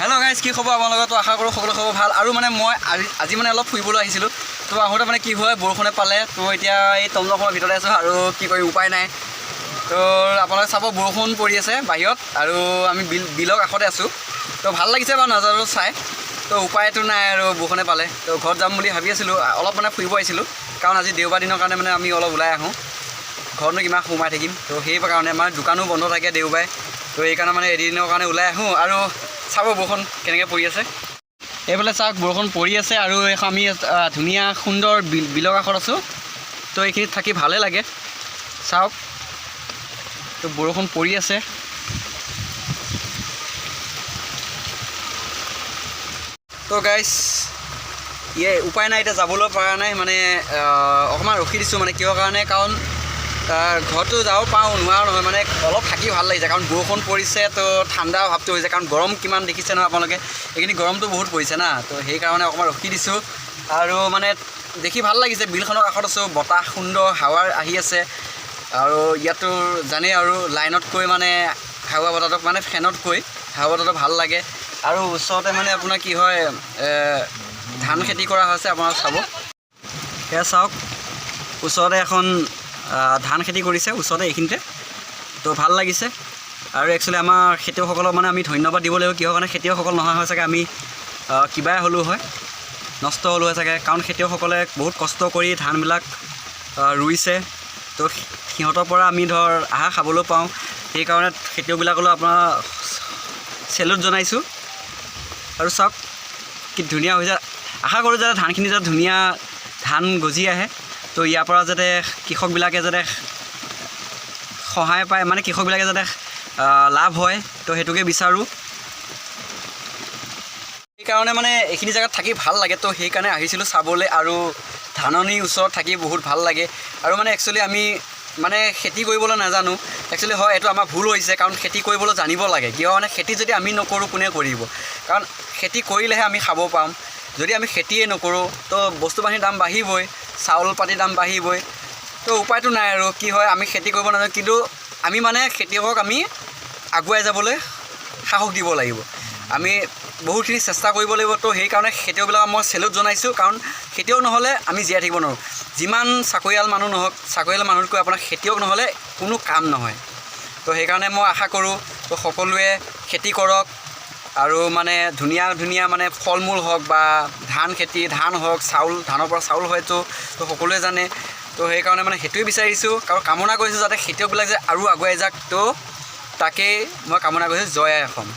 Hello guys কি খবৰ? আপোনালোকৰ তো আশা কৰোঁ সকলো খবৰ ভাল। আৰু মানে মই আজি আজি মানে অলপ ফুৰিবলৈ আহিছিলোঁ। তো আহোঁতে মানে কি হয় বৰষুণে পালে। তো এতিয়া এই টমটমখনৰ ভিতৰতে আছোঁ আৰু কি কৰিম উপায় নাই। তো আপোনালোকে চাব বৰষুণ পৰি আছে বাহিৰত। আৰু আমি বিল বিলৰ কাষতে আছোঁ। তো ভাল লাগিছে বাৰু নাজানো চাই। তো উপায়তো নাই আৰু বৰষুণে পালে। তো ঘৰত যাম বুলি ভাবি আছিলোঁ। অলপ মানে ফুৰিব আহিছিলোঁ। কাৰণ আজি দেওবাৰ দিনৰ কাৰণে মানে আমি অলপ ওলাই আহোঁ। ঘৰতনো কিমান সোমাই থাকিম। তো সেই কাৰণে আমাৰ দোকানো বন্ধ থাকে দেওবাৰে। তো সেইকাৰণে মানে এদিনৰ কাৰণে ওলাই আহোঁ। আৰু চাব বৰষুণ কেনেকৈ পৰি আছে? এইফালে চাওক, বৰষুণ পৰি আছে আৰু আমি ধুনীয়া সুন্দৰ বিল, বিলৰ কাষত আছোঁ। তো এইখিনিত থাকি ভালে লাগে। চাওক, তো বৰষুণ পৰি আছে। তো গাইছ ইয়ে উপায় নাই, এতিয়া যাবলৈ পৰা নাই মানে অকণমান ৰখি দিছোঁ মানে কিহৰ কাৰণে, কাৰণ ঘৰতো যাব পাৰোঁ নোৱাৰো নহয় মানে অলপ থাকি ভাল লাগিছে কাৰণ বৰষুণ পৰিছে তো ঠাণ্ডা ভাৱটো হৈছে কাৰণ গৰম কিমান দেখিছে নহয় আপোনালোকে এইখিনি গৰমটো বহুত পৰিছে না তো সেইকাৰণে অকণমান ৰখি দিছোঁ। আৰু মানে দেখি ভাল লাগিছে বিলখনৰ কাষত আছোঁ বতাহ সুন্দৰ হাৱা আহি আছে আৰু ইয়াতো জানেই আৰু লাইনতকৈ মানে হাৱা বতাহটো মানে ফেনতকৈ হাৱা বতাহটো ভাল লাগে। আৰু ওচৰতে মানে আপোনাৰ কি হয় ধান খেতি কৰা হৈছে আপোনালোক চাব। সেয়া চাওক ওচৰতে এখন ধান খেতি কৰিছে ওচৰতে এইখিনিতে। তো ভাল লাগিছে। আৰু একচুৱেলি আমাৰ খেতিয়কসকলক মানে আমি ধন্যবাদ দিব লাগিব। কিহৰ কাৰণে খেতিয়কসকল নহয় হয় চাগে আমি কিবাই হ'লোঁ হয়। নষ্ট হ'লোঁ হয় চাগে। কাৰণ খেতিয়কসকলে বহুত কষ্ট কৰি ধানবিলাক ৰুইছে। তো সিহঁতৰ পৰা আমি ধৰ আহাৰ খাবলৈ পাওঁ। সেইকাৰণে খেতিয়কবিলাকলৈ আপোনাৰ চেলুট জনাইছোঁ। আৰু চাওক কি ধুনীয়া হৈছে। আশা কৰোঁ যাতে ধানখিনি যাতে ধুনীয়া ধান গজি আহে। তো ইয়াৰ পৰা যাতে কৃষকবিলাকে যাতে সহায় পায় মানে কৃষকবিলাকে যাতে লাভ হয় তো সেইটোকে বিচাৰোঁ। সেইকাৰণে মানে এইখিনি জেগাত থাকি ভাল লাগে তো সেইকাৰণে আহিছিলোঁ চাবলৈ আৰু ধাননিৰ ওচৰত থাকি বহুত ভাল লাগে। আৰু মানে একচুৱেলি আমি মানে খেতি কৰিবলৈ নাজানো। একচুৱেলি হয় এইটো আমাৰ ভুল হৈছে কাৰণ খেতি কৰিবলৈ জানিব লাগে। কিয় মানে খেতি যদি আমি নকৰোঁ কোনে কৰিব? কাৰণ খেতি কৰিলেহে আমি খাব পাম। যদি আমি খেতিয়ে নকৰোঁ তো বস্তু পাতিৰ দাম বাঢ়িবই। চাউল পাতিৰ দাম বাঢ়িবই। তো উপায়টো নাই আৰু কি হয় আমি খেতি কৰিব নাজানো কিন্তু আমি মানে খেতিয়কক আমি আগুৱাই যাবলৈ সাহস দিব লাগিব। আমি বহুতখিনি চেষ্টা কৰিব লাগিব তো সেইকাৰণে খেতিয়কবিলাকক মই চেলুট জনাইছোঁ কাৰণ খেতিয়ক নহ'লে আমি জীয়াই থাকিব নোৱাৰোঁ। যিমান চাকৰিয়াল মানুহ নহওক চাকৰিয়াল মানুহতকৈ আপোনাৰ খেতিয়ক নহ'লে কোনো কাম নহয়। তো সেইকাৰণে মই আশা কৰোঁ তো সকলোৱে খেতি কৰক আৰু মানে ধুনীয়া ধুনীয়া মানে ফল মূল হওক বা ধান খেতি ধান হওক চাউল ধানৰ পৰা চাউল হয়তো তো সকলোৱে জানে। তো সেইকাৰণে মানে সেইটোৱে বিচাৰিছোঁ। আৰু কামনা কৰিছোঁ যাতে খেতিয়কবিলাক যে আৰু আগুৱাই যাওক তো তাকেই মই কামনা কৰিছোঁ। জয় আই অসম।